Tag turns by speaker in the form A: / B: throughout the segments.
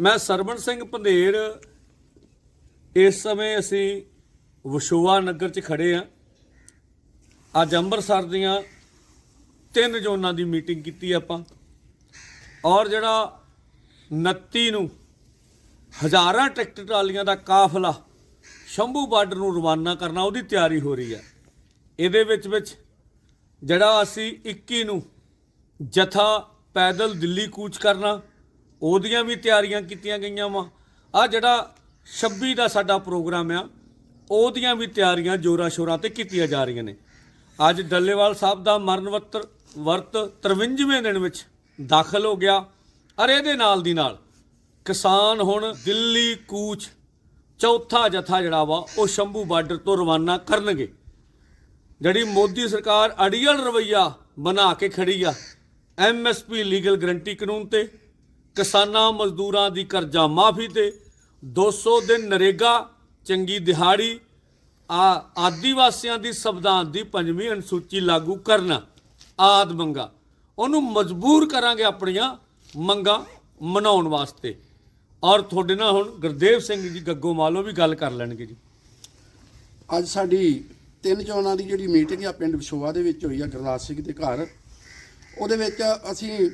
A: ਮੈਂ ਸਰਵਣ ਸਿੰਘ ਪੰਧੇਰ, ਇਸ ਸਮੇਂ ਅਸੀਂ ਵਿਸ਼ੋਆ ਨਗਰ 'ਚ ਖੜੇ ਆ। ਅੱਜ ਅੰਮ੍ਰਿਤਸਰ ਦੀਆਂ ਤਿੰਨ ਜ਼ੋਨਾਂ ਦੀ ਮੀਟਿੰਗ ਕੀਤੀ ਆਪਾਂ। ਔਰ ਜਿਹੜਾ 29 ਨੂੰ ਹਜ਼ਾਰਾਂ ਟਰੈਕਟਰ ਟਰਾਲੀਆਂ ਦਾ ਕਾਫਲਾ ਸ਼ੰਭੂ ਬਾਰਡਰ ਨੂੰ ਰਵਾਨਾ ਕਰਨਾ, ਉਹਦੀ ਤਿਆਰੀ ਹੋ ਰਹੀ ਹੈ। ਇਹਦੇ ਵਿੱਚ ਵਿੱਚ ਜਿਹੜਾ ਅਸੀਂ 21 ਨੂੰ ਜਥਾ ਪੈਦਲ ਦਿੱਲੀ ਕੂਚ ਕਰਨਾ ਉਹਦੀਆਂ ਵੀ ਤਿਆਰੀਆਂ ਕੀਤੀਆਂ ਗਈਆਂ ਵਾ। ਆ ਜਿਹੜਾ 26 ਦਾ ਸਾਡਾ ਪ੍ਰੋਗਰਾਮ ਆ, ਉਹਦੀਆਂ ਵੀ ਤਿਆਰੀਆਂ ਜੋਰਾਂ ਸ਼ੋਰਾਂ ਤੇ ਕੀਤੀਆਂ ਜਾ ਰਹੀਆਂ ਨੇ। ਅੱਜ ਡੱਲੇਵਾਲ ਸਾਹਿਬ ਦਾ ਮਰਨਵਤ ਵਰਤ 53ਵੇਂ ਦਿਨ ਵਿੱਚ ਦਾਖਲ ਹੋ ਗਿਆ। ਅਰ ਇਹਦੇ ਨਾਲ ਦੀ ਨਾਲ ਕਿਸਾਨ ਹੁਣ ਦਿੱਲੀ ਕੂਚ ਚੌਥਾ ਜਥਾ ਜਿਹੜਾ ਵਾ, ਉਹ ਸ਼ੰਭੂ ਬਾਰਡਰ ਤੋਂ ਰਵਾਨਾ ਕਰਨਗੇ। ਜਿਹੜੀ ਮੋਦੀ ਸਰਕਾਰ ਅੜੀਅਲ ਰਵਈਆ ਬਣਾ ਕੇ ਖੜੀ ਆ ਐਮਐਸਪੀ ਲੀਗਲ ਗਰੰਟੀ ਕਾਨੂੰਨ ਤੇ ਕਿਸਾਨਾਂ ਮਜ਼ਦੂਰਾਂ ਦੀ ਕਰਜ਼ਾ ਮਾਫੀ ਤੇ 200 ਦਿਨ ਨਰੇਗਾ, ਚੰਗੀ ਦਿਹਾੜੀ, ਆ ਆਦੀਵਾਸੀਆਂ ਦੀ ਸੰਵਿਧਾਨ ਦੀ ਪੰਜਵੀਂ ਅਨੁਸੂਚੀ ਲਾਗੂ ਕਰਨਾ ਆਦ ਮੰਗਾ। ਉਹਨੂੰ ਮਜਬੂਰ ਕਰਾਂਗੇ ਆਪਣੀਆਂ ਮੰਗਾਂ ਮਨਾਉਣ ਵਾਸਤੇ। ਔਰ ਤੁਹਾਡੇ ਨਾਲ ਹੁਣ ਗੁਰਦੇਵ ਸਿੰਘ ਜੀ ਗੱਗੋ ਮਾਲੋ ਵੀ ਗੱਲ ਕਰ ਲੈਣਗੇ ਜੀ।
B: ਅੱਜ ਸਾਡੀ ਤਿੰਨ ਚੋਣਾਂ ਦੀ ਜਿਹੜੀ ਮੀਟਿੰਗ ਆ ਪਿੰਡ ਵਿਸ਼ੋਆ ਦੇ ਵਿੱਚ ਹੋਈ ਆ, ਗੁਰਦਾਸ ਸਿੰਘ ਦੇ ਘਰ। ਉਹਦੇ ਵਿੱਚ ਅਸੀਂ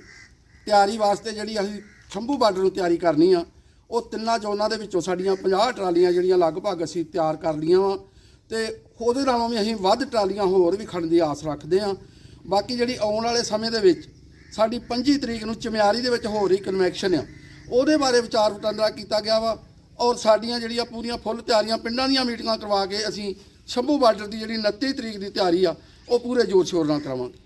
B: ਤਿਆਰੀ ਵਾਸਤੇ ਜਿਹੜੀ ਅਸੀਂ ਸ਼ੰਭੂ ਬਾਰਡਰ ਨੂੰ ਤਿਆਰੀ ਕਰਨੀ ਆ। ਉਹ ਤਿੰਨਾਂ ਜ਼ੋਨਾਂ ਦੇ ਵਿੱਚੋਂ ਸਾਡੀਆਂ 50 ਟਰਾਲੀਆਂ ਜਿਹੜੀਆਂ ਲਗਭਗ ਅਸੀਂ ਤਿਆਰ ਕਰ ਲਈਆਂ ਵਾ ਤੇ ਉਹਦੇ ਨਾਲੋਂ ਵੀ ਅਸੀਂ ਵੱਧ ਟਰਾਲੀਆਂ ਹੋਰ ਵੀ ਖੜਨ ਦੀ ਆਸ ਰੱਖਦੇ ਆ। ਬਾਕੀ ਜਿਹੜੀ ਆਉਣ ਵਾਲੇ ਸਮੇਂ ਦੇ ਵਿੱਚ ਸਾਡੀ 25 ਤਰੀਕ ਨੂੰ ਚਮਿਆਰੀ ਦੇ ਵਿੱਚ ਹੋ ਰਹੀ ਕਨਵੈਕਸ਼ਨ ਆ। ਉਹਦੇ ਬਾਰੇ ਵਿਚਾਰ ਵਟਾਂਦਰਾ ਕੀਤਾ ਗਿਆ ਵਾ ਔਰ ਸਾਡੀਆਂ ਜਿਹੜੀਆਂ ਪੂਰੀਆਂ ਫੁੱਲ ਤਿਆਰੀਆਂ ਪਿੰਡਾਂ ਦੀਆਂ ਮੀਟਿੰਗਾਂ ਕਰਵਾ ਕੇ ਅਸੀਂ ਸ਼ੰਭੂ ਬਾਰਡਰ ਦੀ ਜਿਹੜੀ 29 ਤਰੀਕ ਦੀ ਤਿਆਰੀ ਆ, ਉਹ ਪੂਰੇ ਜ਼ੋਰ ਸ਼ੋਰ ਨਾਲ ਕਰਾਵਾਂਗੇ।